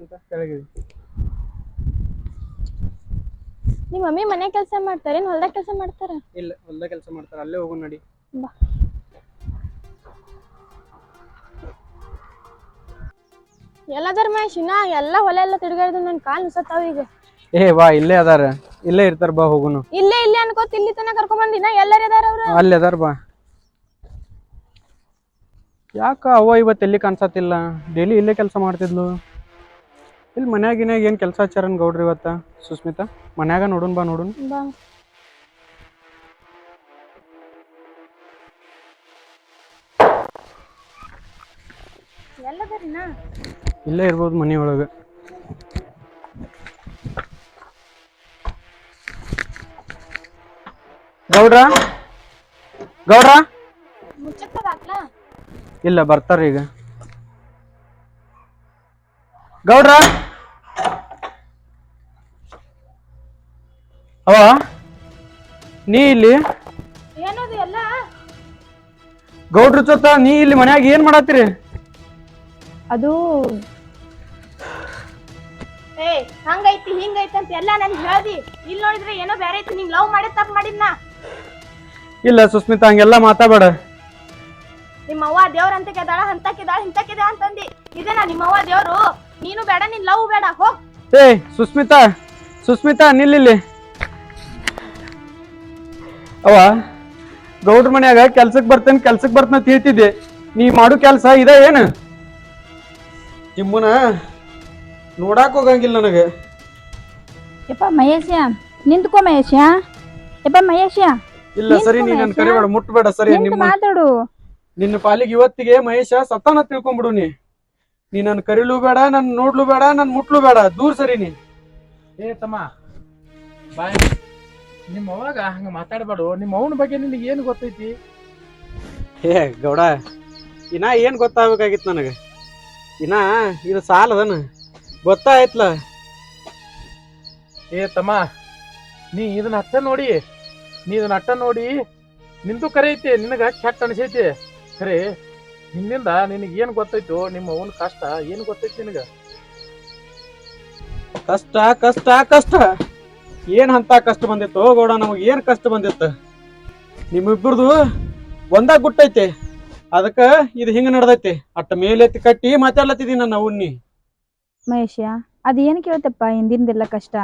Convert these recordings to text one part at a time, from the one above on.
ಕೆಳಗಿಳಿ ನಿಮ್ಮ ಮಮ್ಮಿ ಮನೆ ಕೆಲಸ ಮಾಡ್ತಾರೆ? ಹೊಲ್ದಾಗ ಕೆಲಸ ಮಾಡ್ತಾರ? ಇಲ್ಲ ಹೊಲ್ದಾಗ ಕೆಲಸ ಮಾಡ್ತಾರೆ. ಅಲ್ಲೇ ಹೋಗು ನಡಿ. ಬಾ. ಎಲ್ಲದರ ಮಹೇಶಿನ ಎಲ್ಲ ಹೊಲ ಎಲ್ಲ ತಿರ್ಗಾಡ್ದು ನನ್ನ ಕಾಲ್ ನುಸತ್ತಾವ ಈಗ. ಏ ಬಾ ಇಲ್ಲೇ ಅದಾರ. ಇಲ್ಲೇ ಇರ್ತಾರ ಬಾ ಹೋಗುನು. ಇಲ್ಲೇ ಇಲ್ಲೇ ಅನ್ಕೋತ ಇಲ್ಲಿ ತನಕ ಕರ್ಕೊಂಡ್ ಬಂದಿನ ಎಲ್ಲರ ಇದಾರ ಅವ್ರು? ಅಲ್ಲಿ ಅದಾರ ಬಾ. ಯಾಕ ಅವ್ವ ಇವತ್ತು ಎಲ್ಲಿ ಕಾಣಿಸತ್ತಿಲ್ಲ? ಡೈಲಿ ಇಲ್ಲೇ ಕೆಲಸ ಮಾಡ್ತಿದ್ಲು. ಇಲ್ಲಿ ಮನ್ಯಾಗಿನಾಗ ಏನು ಕೆಲಸ ಹಚ್ಚಾರನ್ ಗೌಡ್ರಿ ಇವತ್ತ ಸುಸ್ಮಿತಾ? ಮನ್ಯಾಗ ನೋಡುನ್ ಬಾ ನೋಡುನ್. ಬಾ. ಎಲ್ಲದರಿನ? ಇಲ್ಲೇ ಇರ್ಬೋದು ಮನೆ ಒಳಗೆ ಗೌಡ್ರ? ಗೌಡ್ರ ಇಲ್ಲ ಬರ್ತಾರ ಈಗ ಗೌಡ್ರ? ಅವ? ನೀ ಇಲ್ಲಿ? ಏನದು ಎಲ್ಲ? ಗೌಡ್ರ ಜೊತ ನೀ ಇಲ್ಲಿ ಮನ್ಯಾಗ ಏನ್ ಮಾಡತ್ತೀರಿ? ಅದು ಏ ಹಂಗೈತಿ ಹಿಂಗೈತಿ ಅಂತ ಎಲ್ಲ ನನ್ ಹೇಳ್ದಿ. ಇಲ್ಲಿ ನೋಡಿದ್ರೆ ಏನೋ ಬೇರೆ ಐತಿ ನಿಂಗ್ ಲವ್ ಮಾಡಿ ತಪ್ಪು ಮಾಡಿದ್ನ. ಇಲ್ಲ ಸುಸ್ಮಿತಾ ಹಂಗೆಲ್ಲ ಮಾತಾಬೇಡ ನಿಮ್ಮ ಅವ್ವ ದೇವ್ರ ಅಂತ ಕೆದಾಳ ಅಂತ ಕೆದಾಳ ಅಂತ ಕೆದ ಅಂತಂದಿ. ಇದೇನಾ ನಿಮ್ಮ ಅವ್ವ ದೇವ್ರು? ನೀನು ಬೇಡ ನಿನ್ ಲವ್ ಬೇಡ ಹೋಗ್. ಏ ಸುಸ್ಮಿತಾ ಸುಸ್ಮಿತಾ ನಿಲ್ಲಿಲ್ಲಿ. ಅವ ಗೌಡ್ರ ಮನ್ಯಾಗ ಕೆಲ್ಸಕ್ ಬರ್ತೇನೆ ಕೆಲ್ಸಕ್ ಬರ್ತನ ಅಂತ ಹೇಳ್ತಿದ್ದೆ. ನೀ ಮಾಡು ಕೆಲ್ಸ ಇದ ಏನು? ನಿಮ್ಮನ ನೋಡಾಕ ಹೋಗಂಗಿಲ್ಲ ನನಗೆ. ಯಪ್ಪ ಮಹೇಶ ನಿಂತ್ಕೋ ಮಹೇಶ. ಯಪ್ಪ ಮಹೇಶ ಇಲ್ಲ ಸರಿ ನೀ ನನ್ನ ಕರಿಬೇಡ ಮುಟ್ಬೇಡ ಸರಿ ನಿಂತು ನಿಮ್ಮ ಮಾತಾಡು. ನಿನ್ನ ಪಾಲಿಗೆ ಇವತ್ತಿಗೆ ಮಹೇಶ ಸತ್ತಾನ ತಿಳ್ಕೊಂಡ್ಬಿಡು ನೀ. ನೀ ನನ್ನ ಕರಿಲು ಬೇಡ ನನ್ನ ನೋಡ್ಲು ಬೇಡ ನನ್ನ ಮುಟ್ಲು ಬೇಡ ದೂರ ಸರಿ ನೀ. ಏ ತಮ್ಮ ಬಾಯ್. ನಿಮ್ಮ ಅವಾಗ ಹಂಗ ಮಾತಾಡಬೇಡು. ನಿಮ್ಮ ಅವನ ಬಗ್ಗೆ ನಿನಗೆ ಏನು ಗೊತ್ತೈತಿ? ಏ ಗೌಡ ಇನ್ನ ಏನ್ ಗೊತ್ತಾಗಬೇಕಾಗಿತ್ತು ನನಗೆ? ಇನ್ನ ಇದು ಸಾಲ ಅದನ ಗೊತ್ತಾಯ್ತಲ್ಲ ಏ ತಮ್ಮ ನೀ ಇದನ್ನ ಅಟ್ಟ ನೋಡಿ. ನೀ ಇದನ್ನ ಅಟ್ಟ ನೋಡಿ. ನಿಂದು ಕರೆ ಐತಿ ನಿನಗ ಕೆಟ್ಟ ಅನಿಸೈತಿ. ಖರೆ ನಿನ್ನಿಂದ ನಿನಗೆ ಏನು ಗೊತ್ತೈತು ನಿಮ್ಮ ಅವನ ಕಷ್ಟ ಏನು ಗೊತ್ತೈತಿ ನಿನಗ? ಕಷ್ಟ ಕಷ್ಟ ಕಷ್ಟ. ಏನ್ ಅಂತ ಕಷ್ಟ ಬಂದಿತ್ತು? ಗೌಡ ನಮಗೆ ಏನ್ ಕಷ್ಟ ಬಂದಿತ್ತು? ನಿಮ್ಮಿಬ್ಬರದು ಒಂದಾಗ ಗುಟ್ಟೈತೆ ಅದಕ್ಕ ಇದು ಹಿಂಗ ನಡ್ದೈತಿ. ಅಟ್ಟ ಮೇಲೆತ್ತಿ ಕಟ್ಟಿ ಮಾತಾಡ್ಲತ್ತಿದೀನಿ ನನ್ನ ಅವ್ನಿ ಮಹೇಶ ಅದೇನು ಕೇಳ್ತಪ್ಪ ಹಿಂದಿಂದೆಲ್ಲ ಕಷ್ಟ.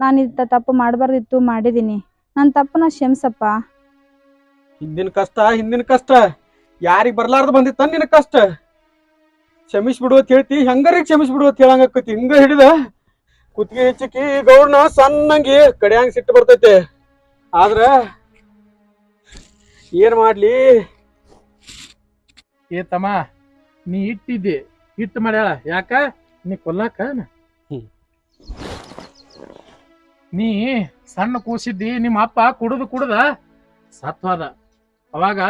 ನಾನು ಇಂಥ ತಪ್ಪು ಮಾಡಬಾರ್ದಿತ್ತು ಮಾಡಿದೀನಿ. ನನ್ನ ತಪ್ಪನ ಕ್ಷಮಿಸಪ್ಪ. ಹಿಂದಿನ ಕಷ್ಟ ಹಿಂದಿನ ಕಷ್ಟ. ಯಾರಿಗ್ ಬರ್ಲಾರ್ದು ಬಂದಿತ್ತ ನಿನ್ನ ಕಷ್ಟ. ಕ್ಷಮಿಸ್ಬಿಡು ಅಂತ ಹೇಳ್ತಿ ಹೆಂಗಾರಿಗೆ ಕ್ಷಮಿಸ್ಬಿಡು ಅಂತ ಹೇಳಂಗಕ್ಕತಿ ಹಿಂಗ ಹಿಡಿದ ಕುತ್ತಿಗೆ ಹೆಚ್ಚಿಕಿ ಗೌಡ್ನ ಸಣ್ಣಂಗಿ ಕಡಿಯಂಗ್ ಸಿಟ್ಟು ಬರ್ತೈತೆ. ಆದ್ರ ಏನ್ ಮಾಡ್ಲಿ? ಏ ತಮ್ಮ ನೀ ಇಟ್ಟಿದ್ದಿ ಹಿಟ್ಟು ಮಾಡ್ಯಾಳ ಯಾಕ? ನೀ ಕೊಲ್ಲಾಕ. ನೀ ಸಣ್ಣ ಕೂಸಿದ್ದಿ ನಿಮ್ಮ ಅಪ್ಪ ಕುಡ್ದು ಕುಡ್ದ ಸತ್ವಾದ ಅವಾಗ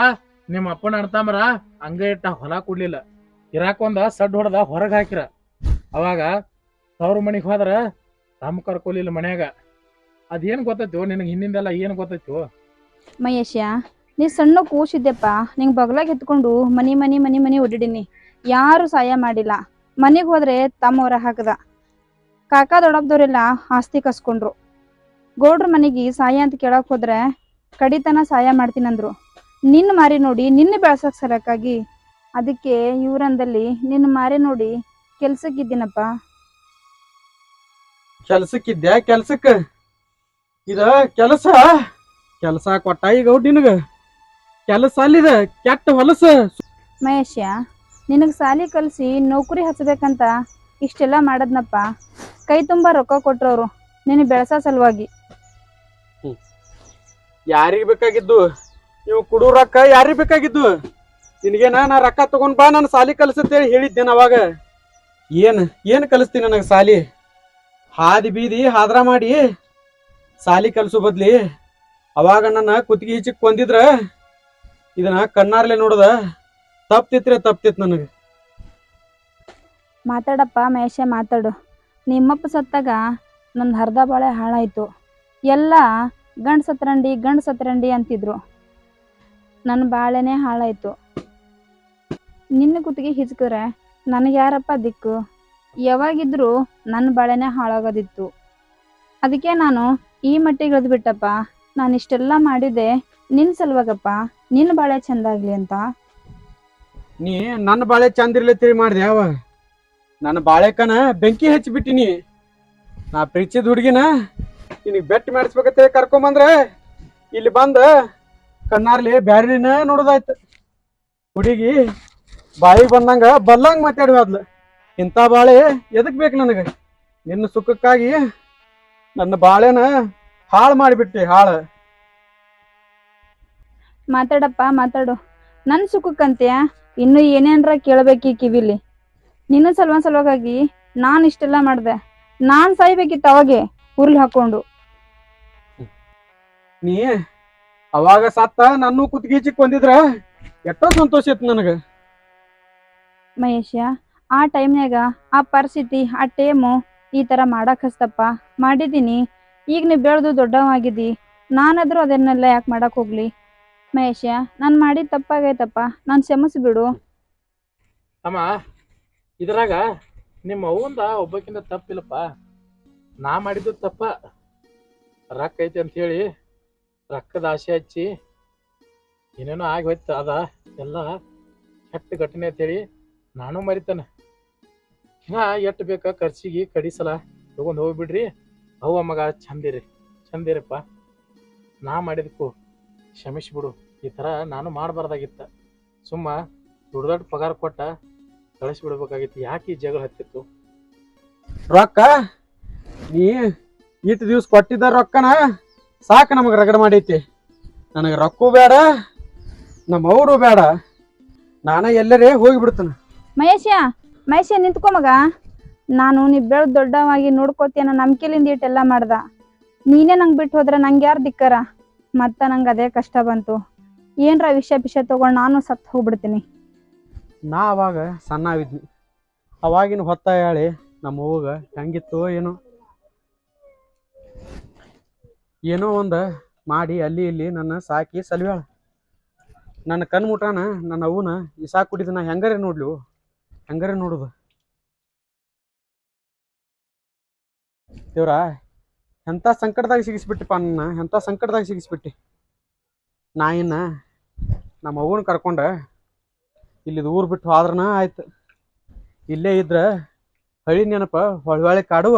ನಿಮ್ಮ ಅಪ್ಪನ ಅಣ್ತಾಮರ ಹಂಗ ಇಟ್ಟ ಹೊಲ ಕೊಡ್ಲಿಲ್ಲ. ಇರಾಕೊಂದ ಸಡ್ ಹೊಡೆದ ಹೊರಗೆ ಹಾಕಿರ. ಅವಾಗ ತವ್ರ ಮನೆಗೆ ಹೋದ್ರ ತಮ್ಮ ಕರ್ಕೊಲಿಲ್ಲ ಮನ್ಯಾಗ. ಅದೇನ್ ಗೊತ್ತೈತೋ ನಿನಗೆ ಹಿಂದಿಂದೆಲ್ಲ ಏನು ಗೊತ್ತೈತೋ? ಮಹೇಶ ನೀ ಸಣ್ಣ ಕೂಸಿದ್ದೆಪ್ಪ ನಿಂಗೆ ಬಗ್ಲಾಗ ಎತ್ಕೊಂಡು ಮನಿ ಮನಿ ಮನಿ ಮನಿ ಓಡಿಡೀನಿ ಯಾರು ಸಹಾಯ ಮಾಡಿಲ್ಲ. ಮನೆಗೆ ಹೋದ್ರೆ ತಮ್ಮವ್ರ ಹಾಕದ. ಕಾಕ ದೊಡ್ಡಬ್ದವ್ರೆಲ್ಲ ಆಸ್ತಿ ಕಸ್ಕೊಂಡ್ರು. ಗೌಡ್ರ ಮನೆಗೆ ಸಹಾಯ ಅಂತ ಕೇಳಕ್ ಹೋದ್ರೆ ಕಡಿತನ ಸಹಾಯ ಮಾಡ್ತೀನಂದ್ರು. ನಿನ್ನ ಮಾರಿ ನೋಡಿ ನಿನ್ನ ಬೆಳ್ಸಕ್ ಸಲಕ್ಕಾಗಿ ಅದಕ್ಕೆ ಇವ್ರಂದಲ್ಲಿ ನಿನ್ನ ಮಾರಿ ನೋಡಿ ಕೆಲ್ಸಕ್ಕಿದ್ದೀನಪ್ಪ ಕೆಲ್ಸಕ್ಕಿದ್ಯಾ ಕೆಲ್ಸಕ್ಕ ಇದ ಕೆಲಸ? ಕೆಲಸ ಕೊಟ್ಟ ಈಗ ಗೌಡ್ ನಿನಗ? ಕೆಲಸ ಅಲ್ಲಿದ ಕೆಟ್ಟ ಹೊಲಸ? ಮಹೇಶ ನಿನಗೆ ಸಾಲಿ ಕಲಿಸಿ ನೌಕರಿ ಹಚ್ಚಬೇಕಂತ ಇಷ್ಟೆಲ್ಲ ಮಾಡದ್ನಪ್ಪ. ಕೈ ತುಂಬ ರೊಕ್ಕ ಕೊಟ್ರವ್ರು ನಿನ್ನ ಬೆಳಸ ಸಲುವಾಗಿ. ಯಾರಿಗೆ ಬೇಕಾಗಿದ್ದು? ನೀವು ಕುಡು ರೊಕ್ಕ ಯಾರಿಗೆ ಬೇಕಾಗಿದ್ದು? ನಿನಗೇನ ನಾ ರೊಕ್ಕ ತಗೊಂಡ್ ಬಾ ನಾನು ಸಾಲಿ ಕಲಿಸುತ್ತೇಳಿ ಹೇಳಿದ್ದೇನೆ ಅವಾಗ? ಏನ್ ಏನ್ ಕಲಿಸ್ತೀನಿ ನನಗೆ ಸಾಲಿ? ಹಾದಿ ಬೀದಿ ಹಾದ್ರ ಮಾಡಿ ಸಾಲಿ ಕಲ್ಸು ಬದ್ಲಿ. ಅವಾಗ ನನ್ನ ಕುತ್ತಿಗೆ ಈಚಿಕ್ ಕೊಂದಿದ್ರ ಇದನ್ನ ಕಣ್ಣಾರ್ಲೆ ನೋಡದ ತಪ್ತಿತ್ರೆ ತಪ್ತಿತ್ ನನಗೆ. ಮಾತಾಡಪ್ಪ ಮಹೇಶ, ಮಾತಾಡು. ನಿಮ್ಮಪ್ಪ ಸತ್ತಾಗ ನನ್ನ ಅರ್ಧ ಬಾಳೆ ಹಾಳಾಯ್ತು. ಎಲ್ಲ ಗಂಡು ಸತ್ರಂಡಿ ಗಂಡು ಸತ್ರಂಡಿ ಅಂತಿದ್ರು. ನನ್ನ ಬಾಳೆನೇ ಹಾಳಾಯ್ತು. ನಿನ್ನ ಕುತ್ತಿಗೆ ಹಿಚ್ಕಿದ್ರೆ ನನಗೆ ಯಾರಪ್ಪ ದಿಕ್ಕು? ಯಾವಾಗಿದ್ರೂ ನನ್ನ ಬಾಳೆನೇ ಹಾಳಾಗೋದಿತ್ತು. ಅದಕ್ಕೆ ನಾನು ಈ ಮಟ್ಟಿಗೆ ಬಿಟ್ಟಪ್ಪ. ನಾನು ಇಷ್ಟೆಲ್ಲ ಮಾಡಿದೆ ನಿನ್ನ ಸಲುವಾಗಪ್ಪ. ನಿನ್ನ ಬಾಳೆ ಚಂದಾಗ್ಲಿ ಅಂತ. ನೀ ನನ್ನ ಬಾಳೆ ಚಂದ ತಿಳಿ ಮಾಡಿದೆ ಯಾವ ನನ್ನ ಬಾಳೆಕನ ಬೆಂಕಿ ಹಚ್ಚಿಬಿಟ್ಟಿನಿ ನಾ ಪ್ರೀತಿದ ಹುಡುಗಿನ ನಿನಗೆ ಬೆಟ್ ಮಾಡಿಸ್ಬೇಕತ್ತೆ ಕರ್ಕೊಂಬಂದ್ರೆ ಇಲ್ಲಿ ಬಂದ ಕಣ್ಣಾರ್ಲಿ ಬ್ಯಾರಿನ ನೋಡೋದಾಯ್ತು. ಹುಡುಗಿ ಬಾಯಿಗೆ ಬಂದಂಗ ಬಲ್ಲಂಗ ಮಾತಾಡುವಾದ್ಲು ಇಂಥ ಬಾಳೆ ಎದಕ್ ಬೇಕು ನನಗೆ? ನಿನ್ನ ಸುಖಕ್ಕಾಗಿ ನನ್ನ ಬಾಳೆನ ಹಾಳು ಮಾಡಿಬಿಟ್ಟೆ ಹಾಳು. ಮಾತಾಡಪ್ಪ ಮಾತಾಡು. ನನ್ನ ಸುಖಕ್ಕಂತೆಯ? ಇನ್ನು ಏನೇನ್ರ ಕೇಳಬೇಕಿ ಕಿವಿಲಿ? ನಿನ್ನ ಸಲುವ ಸಲುವಾಗಿ ನಾನು ಇಷ್ಟೆಲ್ಲ ಮಾಡ್ದೆ. ನಾನು ಸಾಯ್ಬೇಕಿತ್ತು ಅವಾಗೆ ಉರ್ಲಿ ಹಾಕೊಂಡು ನೀ ಅವಾಗ ಸತ್ತ ನನ್ನ ಕುತ್ಗೀಚಿಕ್ ಬಂದಿದ್ರ ಎಷ್ಟೋ ಸಂತೋಷ ಇತ್ತು ನನಗೆ. ಮಹೇಶ ಆ ಟೈಮ್ನ್ಯಾಗ ಆ ಪರಿಸ್ಥಿತಿ, ಆ ಟೇಮು ಈ ಥರ ಮಾಡಕ್ಕೆ ಹಸ್ತಪ್ಪ. ಮಾಡಿದ್ದೀನಿ. ಈಗ ನೀ ಬೆಳೆದು ದೊಡ್ಡವಾಗಿದ್ದಿ ನಾನಾದರೂ ಅದನ್ನೆಲ್ಲ ಯಾಕೆ ಮಾಡಕ್ಕೆ ಹೋಗ್ಲಿ? ಮಹೇಶ, ನಾನು ಮಾಡಿದ ತಪ್ಪಾಗೈತಪ್ಪ. ನಾನು ಕ್ಷಮಿಸ್ಬಿಡು ಅಮ್ಮ ಇದ್ರಾಗ ನಿಮ್ಮ ಅವ್ವಂದ ಒಬ್ಬಕ್ಕಿಂತ ತಪ್ಪಿಲ್ಲಪ್ಪ. ನಾ ಮಾಡಿದ್ದು ತಪ್ಪ. ರೊಕ್ಕ ಐತೆ ಅಂತ ಹೇಳಿ ರೊಕ್ಕದ ಆಸೆ ಹಚ್ಚಿ, ಏನೇನೋ ಆಗಿ ಹೋಯ್ತು. ಅದ ಎಲ್ಲ ಕೆಟ್ಟ ಘಟನೆ ಅಂತೇಳಿ ನಾನು ಮರಿತಾನೆ. ಹಾ ಎಟ್ ಬೇಕಾ ಖರ್ಚಿಗೆ ಕಡಿಸಲ. ತಗೊಂಡು ಹೋಗ್ಬಿಡ್ರಿ. ಅವ್ವ ಮಗ ಚಂದಿರಿ ಚಂದಿರಪ್ಪ ನಾ ಮಾಡಿದಕ್ಕೂ ಕ್ಷಮಿಸ್ಬಿಡು. ಈ ಥರ ನಾನು ಮಾಡಬಾರ್ದಾಗಿತ್ತ. ಸುಮ್ಮ ದೊಡ್ಡ ದೊಡ್ಡ ಪಗಾರ ಕೊಟ್ಟ ಕಳಿಸ್ಬಿಡ್ಬೇಕಾಗಿತ್ತು. ಯಾಕೆ ಈ ಜಗಳ ಹತ್ತಿತ್ತು? ರೊಕ್ಕ? ನೀ ಈತ ದಿವ್ಸ ಕೊಟ್ಟಿದ್ದ ರೊಕ್ಕನ ಸಾಕು ನಮಗೆ ರಗಡ ಮಾಡೈತಿ. ನನಗೆ ರೊಕ್ಕೂ ಬೇಡ ನಮ್ಮ ಅವರು ಬೇಡ. ನಾನ ಎಲ್ಲರೇ ಹೋಗಿಬಿಡ್ತಾನ. ಮಹೇಶ ಮಹೇಶ ನಿಂತ್ಕೊ ಮಗ. ನಾನು ನೀ ಬೆಳೆದು ದೊಡ್ಡವಾಗಿ ನೋಡ್ಕೋತಿ ನಂಬಿಕೆಲಿಂದ ಇಟ್ಟೆಲ್ಲ ಮಾಡ್ದ. ನೀನೇ ನಂಗೆ ಬಿಟ್ಟು ಹೋದ್ರೆ ನಂಗೆ ಯಾರು ದಿಕ್ಕರ ಮತ್ತೆ ನಂಗೆ ಅದೇ ಕಷ್ಟ ಬಂತು. ಏನರ ವಿಷ ಪಿಷ ತಗೊಂಡು ನಾನು ಸತ್ತು ಹೋಗ್ಬಿಡ್ತೀನಿ. ನಾ ಅವಾಗ ಸಣ್ಣವಿದ್ನಿ ಅವಾಗಿನ ಹೊತ್ತ ಹೇಳಿ ನಮ್ಮ ಅವ್ವಗ ಹೆಂಗಿತ್ತು ಏನೋ. ಏನೋ ಒಂದು ಮಾಡಿ ಅಲ್ಲಿ ಇಲ್ಲಿ ನನ್ನ ಸಾಕಿ ಸಲ್ವ್ಯಾಳ. ನನ್ನ ಕಣ್ಮುಟಾನ ನನ್ನ ಅವ್ವನ ಈ ಸಾಕು ಕುಡಿದ ನಾ ಹೆಂಗಾರೆ ನೋಡ್ಲಿ. ಹೆಂಗಾರೆ ನೋಡುದು ದೇವ್ರ ಎಂಥ ಸಂಕಟದಾಗ ಸಿಗಿಸ್ಬಿಟ್ಟಿಪ್ಪ ನನ್ನ ಎಂಥ ಸಂಕಟದಾಗ ಸಿಗಿಸ್ಬಿಟ್ಟಿ? ನಾಯಿನ ನಮ್ಮ ಅವ್ವನ ಕರ್ಕೊಂಡ ಇಲ್ಲಿದು ಊರು ಬಿಟ್ಟು ಆದ್ರನ ಆಯ್ತು. ಇಲ್ಲೇ ಇದ್ರೆ ಹಳಿ ನೆನಪ ಹೊಳೆ ಕಾಡುವ.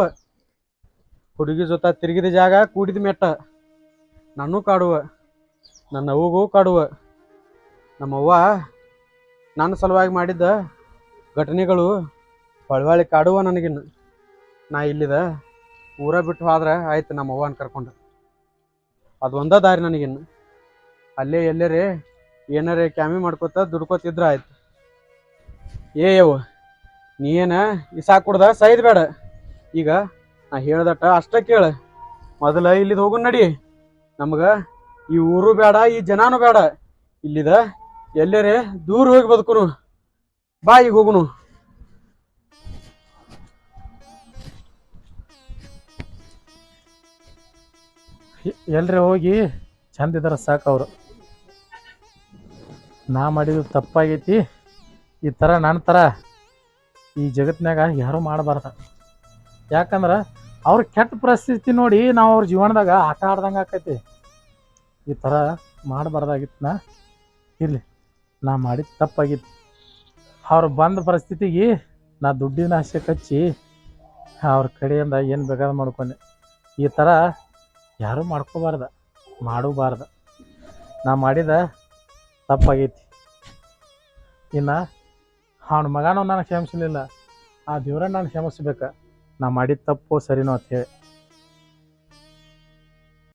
ಹುಡುಗಿ ಜೊತೆ ತಿರುಗಿದ ಜಾಗ ಕೂಡಿದ ಮೆಟ್ಟ. ನಾನು ಕಾಡುವ, ನನ್ನ ಅವ್ವಗೂ ಕಾಡುವ. ನಮ್ಮವ್ವ ನನ್ನ ಸಲುವಾಗಿ ಮಾಡಿದ್ದ ಘಟನೆಗಳು ಪಳವಾಳಿ ಕಾಡುವ ನನಗಿನ್ನ ನಾ ಇಲ್ಲಿದ ಊರ ಬಿಟ್ಟು ಹೋದ್ರೆ ಆಯ್ತು ನಮ್ಮ ಅವ್ವನ ಕರ್ಕೊಂಡು ಅದು ಒಂದ ದಾರಿ ನನಗಿನ್ನು ಅಲ್ಲೇ ಎಲ್ಲರೇ ಏನಾರೇ ಕ್ಯಾಮಿ ಮಾಡ್ಕೋತ ದುಡ್ಕೋತಿದ್ರೆ ಆಯ್ತು. ಏ ಯವ್ವ, ನೀ ಏನ ಸಾಕು ಕುಡ್ದ? ಸೈದ್ ಬೇಡ. ಈಗ ನಾ ಹೇಳ್ದಟ್ಟ ಅಷ್ಟೇ ಕೇಳ. ಮೊದಲ ಇಲ್ಲಿದ್ ಹೋಗು ನಡಿ. ನಮ್ಗ ಈ ಊರು ಬೇಡ, ಈ ಜನಾನು ಬೇಡ. ಇಲ್ಲಿದ ಎಲ್ಲರೇ ದೂರ ಹೋಗಿ ಬದುಕುನು. ಬಾ ಈಗ ಹೋಗುನು ಎಲ್ರಿ ಹೋಗಿ ಚಂದ ಇದಾರ ಅವರು. ನಾ ಮಾಡಿದ್ದು ತಪ್ಪಾಗೈತಿ. ಈ ಥರ ನನ್ನ ಥರ ಈ ಜಗತ್ತಿನಾಗ ಯಾರೂ ಮಾಡಬಾರ್ದ. ಯಾಕಂದ್ರೆ ಅವ್ರ ಕೆಟ್ಟ ಪರಿಸ್ಥಿತಿ ನೋಡಿ ನಾವು ಅವ್ರ ಜೀವನದಾಗ ಆಟ ಆಡ್ದಂಗೆ ಆಕೈತಿ. ಈ ಥರ ಮಾಡಬಾರ್ದಾಗಿತ್ತು ನಾ ಇರಲಿ, ನಾ ಮಾಡಿದ ತಪ್ಪಾಗಿತ್ತು. ಅವ್ರು ಬಂದ ಪರಿಸ್ಥಿತಿಗೆ ನಾ ದುಡ್ಡಿನ ಆಸೆ ಕಚ್ಚಿ ಅವ್ರ ಕಡೆಯಿಂದ ಏನು ಬೇಕಾದ್ರೆ ಮಾಡ್ಕೊಂಡೆ. ಈ ಥರ ಯಾರೂ ಮಾಡ್ಕೋಬಾರ್ದ, ಮಾಡಬಾರ್ದ. ನಾ ಮಾಡಿದ ತಪ್ಪಾಗೈತಿ. ಇನ್ನು ಅವ್ನ ಮಗನೂ ನಾನು ಕ್ಷಮಿಸಲಿಲ್ಲ. ಆ ದೇವ್ರ ನಾನು ಕ್ಷಮಿಸ್ಬೇಕು. ನಾ ಮಾಡಿದ ತಪ್ಪು ಸರಿನೋ ಅಂತ ಹೇಳಿ.